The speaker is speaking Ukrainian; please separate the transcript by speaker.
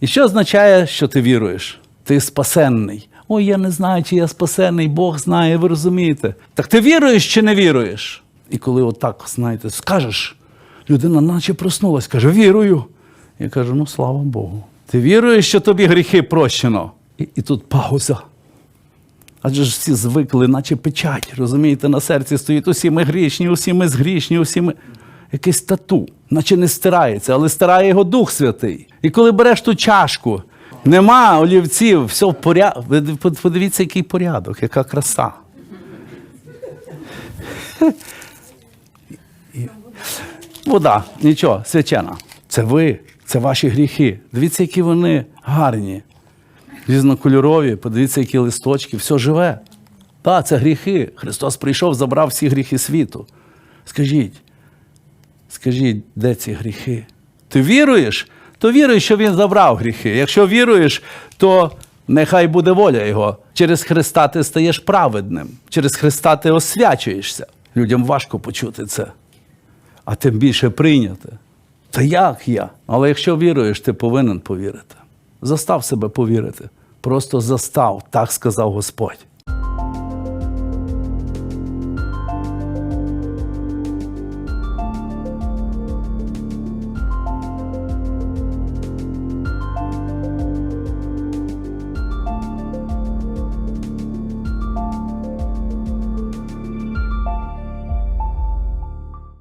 Speaker 1: І що означає, що ти віруєш? Ти спасенний. Ой, я не знаю, чи я спасенний, Бог знає, ви розумієте. Так ти віруєш чи не віруєш? І коли отак, знаєте, скажеш, людина наче проснулась, каже, вірую. Я кажу, ну слава Богу. Ти віруєш, що тобі гріхи прощено? І, і тут пауза. Адже ж всі звикли, наче печать, розумієте, на серці стоїть усі ми грішні, усі ми згрішні, усі ми. Якесь тату, наче не стирається, але стирає його Дух Святий. І коли береш ту чашку, нема олівців, все в порядку. Подивіться, який порядок, яка краса. Вода, нічого, свячена. Це ви, це ваші гріхи. Дивіться, які вони гарні різнокольорові, подивіться, які листочки, все живе. Так, це гріхи. Христос прийшов, забрав всі гріхи світу. Скажіть, скажіть, де ці гріхи? Ти віруєш? То віруй, що Він забрав гріхи. Якщо віруєш, то нехай буде воля Його. Через Христа ти стаєш праведним, через Христа ти освячуєшся. Людям важко почути це, а тим більше прийняти. Та як я? Але якщо віруєш, ти повинен повірити. Застав себе повірити. Просто застав, так сказав Господь.